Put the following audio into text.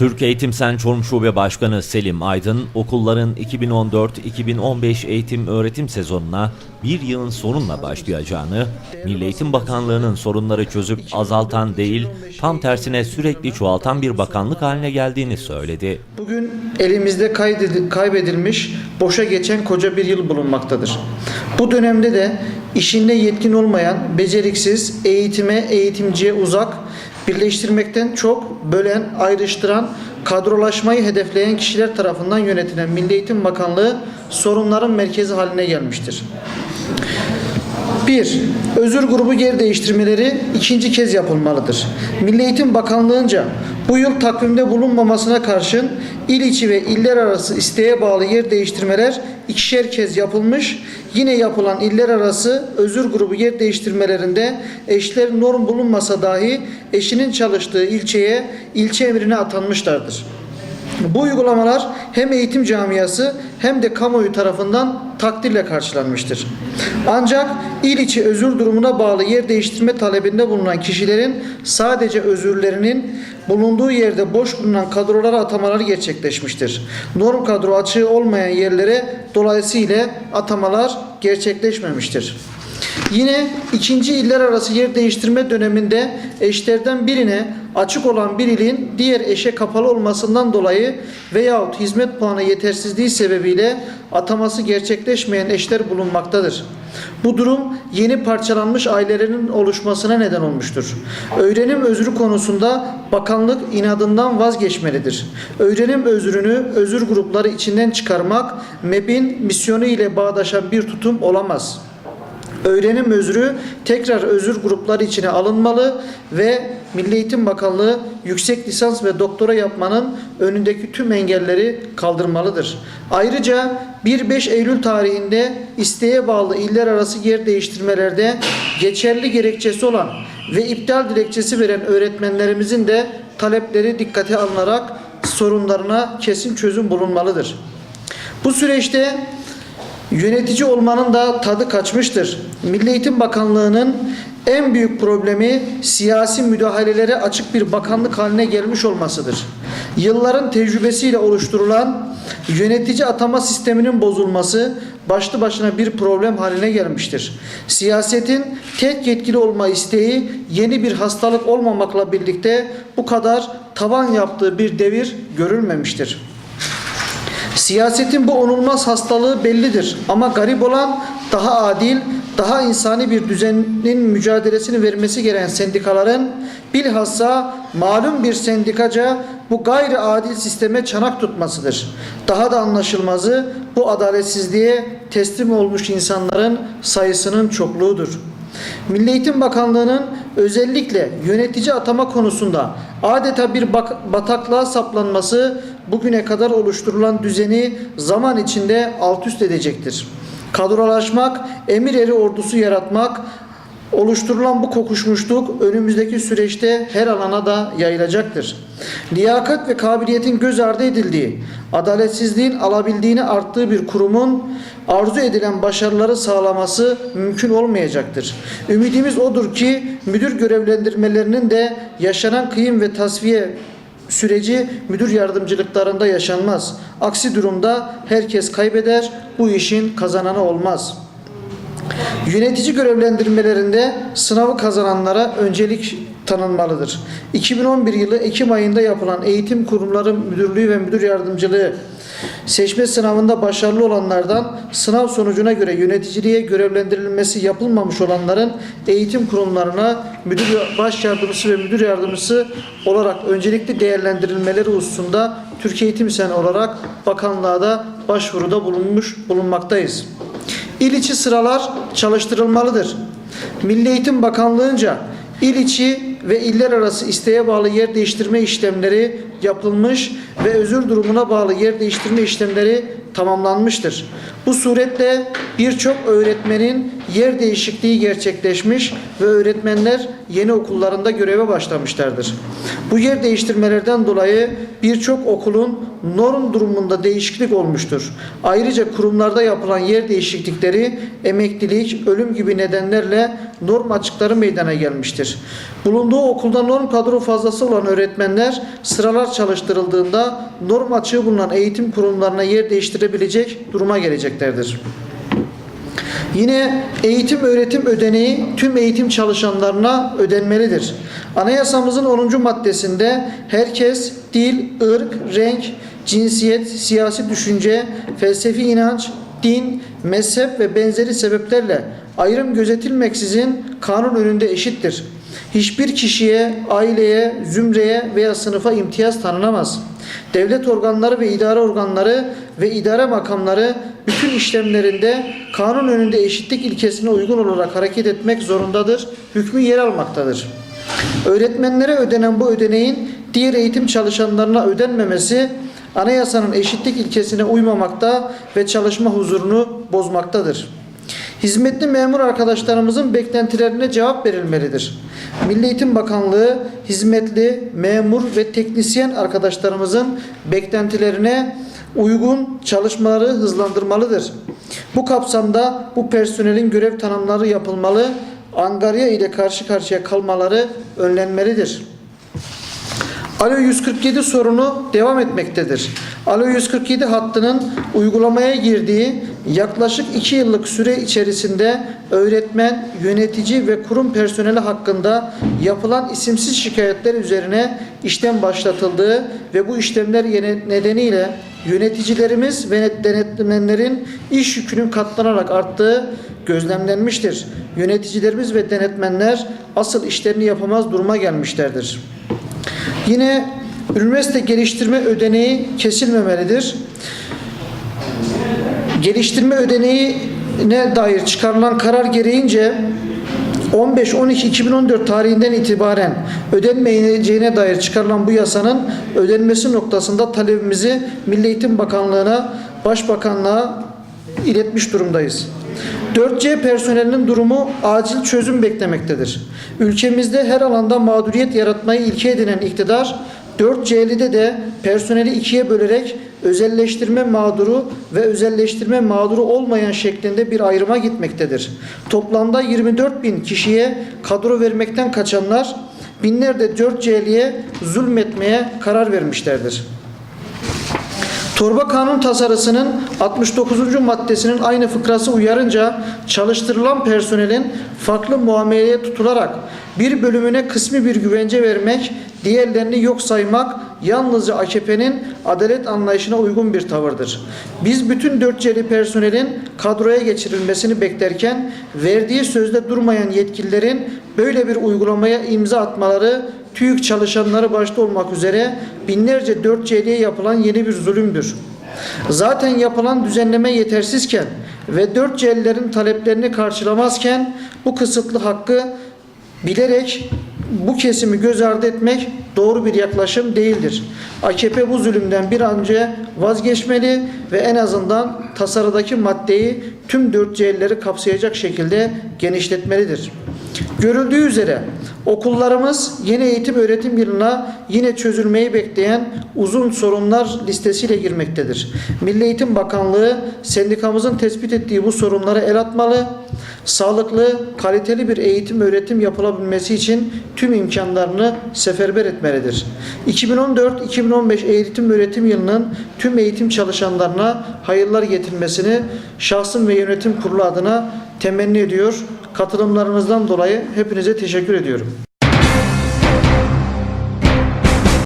Türk Eğitim Sen Çorum Şube Başkanı Selim Aydın, okulların 2014-2015 eğitim öğretim sezonuna bir yılın sorunla başlayacağını, Milli Eğitim Bakanlığı'nın sorunları çözüp azaltan değil, tam tersine sürekli çoğaltan bir bakanlık haline geldiğini söyledi. Bugün elimizde kaybedilmiş, boşa geçen koca bir yıl bulunmaktadır. Bu dönemde de işinde yetkin olmayan, beceriksiz, eğitime, eğitimciye uzak, birleştirmekten çok bölen, ayrıştıran, kadrolaşmayı hedefleyen kişiler tarafından yönetilen Milli Eğitim Bakanlığı sorunların merkezi haline gelmiştir. 1. Özür grubu yer değiştirmeleri ikinci kez yapılmalıdır. Milli Eğitim Bakanlığı'nca bu yıl takvimde bulunmamasına karşın il içi ve iller arası isteğe bağlı yer değiştirmeler ikişer kez yapılmış. Yine yapılan iller arası özür grubu yer değiştirmelerinde eşler norm bulunmasa dahi eşinin çalıştığı ilçeye ilçe emrine atanmışlardır. Bu uygulamalar hem eğitim camiası hem de kamuoyu tarafından takdirle karşılanmıştır. Ancak il içi özür durumuna bağlı yer değiştirme talebinde bulunan kişilerin sadece özürlerinin bulunduğu yerde boş bulunan kadrolara atamaları gerçekleşmiştir. Norm kadro açığı olmayan yerlere dolayısıyla atamalar gerçekleşmemiştir. Yine ikinci iller arası yer değiştirme döneminde eşlerden birine açık olan bir ilin diğer eşe kapalı olmasından dolayı veyahut hizmet puanı yetersizliği sebebiyle ataması gerçekleşmeyen eşler bulunmaktadır. Bu durum yeni parçalanmış ailelerin oluşmasına neden olmuştur. Öğrenim özrü konusunda bakanlık inadından vazgeçmelidir. Öğrenim özrünü özür grupları içinden çıkarmak MEB'in misyonu ile bağdaşan bir tutum olamaz. Öğrenim özrü tekrar özür grupları içine alınmalı ve Milli Eğitim Bakanlığı yüksek lisans ve doktora yapmanın önündeki tüm engelleri kaldırmalıdır. Ayrıca 1-5 Eylül tarihinde isteğe bağlı iller arası yer değiştirmelerde geçerli gerekçesi olan ve iptal dilekçesi veren öğretmenlerimizin de talepleri dikkate alınarak sorunlarına kesin çözüm bulunmalıdır. Bu süreçte Yönetici olmanın da tadı kaçmıştır. Milli Eğitim Bakanlığı'nın en büyük problemi siyasi müdahalelere açık bir bakanlık haline gelmiş olmasıdır. Yılların tecrübesiyle oluşturulan yönetici atama sisteminin bozulması başlı başına bir problem haline gelmiştir. Siyasetin tek yetkili olma isteği yeni bir hastalık olmamakla birlikte bu kadar tavan yaptığı bir devir görülmemiştir. Siyasetin bu onulmaz hastalığı bellidir ama garip olan daha adil, daha insani bir düzenin mücadelesini vermesi gereken sendikaların bilhassa malum bir sendikaca bu gayri adil sisteme çanak tutmasıdır. Daha da anlaşılmazı bu adaletsizliğe teslim olmuş insanların sayısının çokluğudur. Milli Eğitim Bakanlığı'nın özellikle yönetici atama konusunda adeta bir bataklığa saplanması bugüne kadar oluşturulan düzeni zaman içinde alt üst edecektir. Kadrolaşmak, emir eri ordusu yaratmak, oluşturulan bu kokuşmuşluk önümüzdeki süreçte her alana da yayılacaktır. Liyakat ve kabiliyetin göz ardı edildiği, adaletsizliğin alabildiğini arttığı bir kurumun arzu edilen başarıları sağlaması mümkün olmayacaktır. Ümidimiz odur ki müdür görevlendirmelerinin de yaşanan kıyım ve tasfiye süreci müdür yardımcılıklarında yaşanmaz. Aksi durumda herkes kaybeder, bu işin kazananı olmaz.'' Yönetici görevlendirmelerinde sınavı kazananlara öncelik tanınmalıdır. 2011 yılı Ekim ayında yapılan Eğitim Kurumları Müdürlüğü ve Müdür Yardımcılığı seçme sınavında başarılı olanlardan sınav sonucuna göre yöneticiliğe görevlendirilmesi yapılmamış olanların eğitim kurumlarına müdür baş yardımcısı ve müdür yardımcısı olarak öncelikli değerlendirilmeleri hususunda Türkiye Eğitim Sen olarak bakanlığa da başvuruda bulunmuş bulunmaktayız. İl içi sıralar çalıştırılmalıdır. Milli Eğitim Bakanlığı'nca il içi ve iller arası isteğe bağlı yer değiştirme işlemleri yapılmış ve özür durumuna bağlı yer değiştirme işlemleri tamamlanmıştır. Bu suretle birçok öğretmenin yer değişikliği gerçekleşmiş ve öğretmenler yeni okullarında göreve başlamışlardır. Bu yer değiştirmelerden dolayı birçok okulun norm durumunda değişiklik olmuştur. Ayrıca kurumlarda yapılan yer değişiklikleri emeklilik, ölüm gibi nedenlerle norm açıkları meydana gelmiştir. Bulunduğu okulda norm kadro fazlası olan öğretmenler sıralar çalıştırıldığında norm açığı bulunan eğitim kurumlarına yer değiştirebilecek duruma geleceklerdir. Yine eğitim öğretim ödeneği tüm eğitim çalışanlarına ödenmelidir. Anayasamızın 10. maddesinde herkes dil, ırk, renk, cinsiyet, siyasi düşünce, felsefi inanç, din, mezhep ve benzeri sebeplerle ayrım gözetilmeksizin kanun önünde eşittir. Hiçbir kişiye, aileye, zümreye veya sınıfa imtiyaz tanınamaz. Devlet organları ve idare organları ve idare makamları bütün işlemlerinde kanun önünde eşitlik ilkesine uygun olarak hareket etmek zorundadır. Hükmü yer almaktadır. Öğretmenlere ödenen bu ödeneğin diğer eğitim çalışanlarına ödenmemesi anayasanın eşitlik ilkesine uymamakta ve çalışma huzurunu bozmaktadır. Hizmetli memur arkadaşlarımızın beklentilerine cevap verilmelidir. Milli Eğitim Bakanlığı hizmetli, memur ve teknisyen arkadaşlarımızın beklentilerine uygun çalışmaları hızlandırmalıdır. Bu kapsamda bu personelin görev tanımları yapılmalı, angarya ile karşı karşıya kalmaları önlenmelidir. Alo 147 sorunu devam etmektedir. Alo 147 hattının uygulamaya girdiği yaklaşık 2 yıllık süre içerisinde öğretmen, yönetici ve kurum personeli hakkında yapılan isimsiz şikayetler üzerine işlem başlatıldığı ve bu işlemler nedeniyle yöneticilerimiz ve denetmenlerin iş yükünün katlanarak arttığı gözlemlenmiştir. Yöneticilerimiz ve denetmenler asıl işlerini yapamaz duruma gelmişlerdir. Yine üniversite geliştirme ödeneği kesilmemelidir. Geliştirme ödeneğine dair çıkarılan karar gereğince 15-12-2014 tarihinden itibaren ödenmeyeceğine dair çıkarılan bu yasanın ödenmesi noktasında talebimizi Milli Eğitim Bakanlığı'na, Başbakanlığa iletmiş durumdayız. 4C personelinin durumu acil çözüm beklemektedir. Ülkemizde her alanda mağduriyet yaratmayı ilke edinen iktidar 4C'lide de personeli ikiye bölerek özelleştirme mağduru ve özelleştirme mağduru olmayan şeklinde bir ayrıma gitmektedir. Toplamda 24 bin kişiye kadro vermekten kaçanlar binlerce 4C'liye zulmetmeye karar vermişlerdir. Torba kanun tasarısının 69. maddesinin aynı fıkrası uyarınca çalıştırılan personelin farklı muameleye tutularak bir bölümüne kısmi bir güvence vermek, diğerlerini yok saymak yalnızca AKP'nin adalet anlayışına uygun bir tavırdır. Biz bütün dörtçeli personelin kadroya geçirilmesini beklerken verdiği sözde durmayan yetkililerin böyle bir uygulamaya imza atmaları TÜİK çalışanları başta olmak üzere binlerce 4C'liye yapılan yeni bir zulümdür. Zaten yapılan düzenleme yetersizken ve 4C'lilerin taleplerini karşılamazken bu kısıtlı hakkı bilerek bu kesimi göz ardı etmek doğru bir yaklaşım değildir. AKP bu zulümden bir an önce vazgeçmeli ve en azından tasarıdaki maddeyi tüm 4C'lileri kapsayacak şekilde genişletmelidir. Görüldüğü üzere okullarımız yeni eğitim öğretim yılına yine çözülmeyi bekleyen uzun sorunlar listesiyle girmektedir. Milli Eğitim Bakanlığı sendikamızın tespit ettiği bu sorunları el atmalı, sağlıklı, kaliteli bir eğitim öğretim yapılabilmesi için tüm imkanlarını seferber etmelidir. 2014-2015 eğitim öğretim yılının tüm eğitim çalışanlarına hayırlar getirmesini şahsım ve yönetim kurulu adına temenni ediyor. Katılımlarınızdan dolayı hepinize teşekkür ediyorum.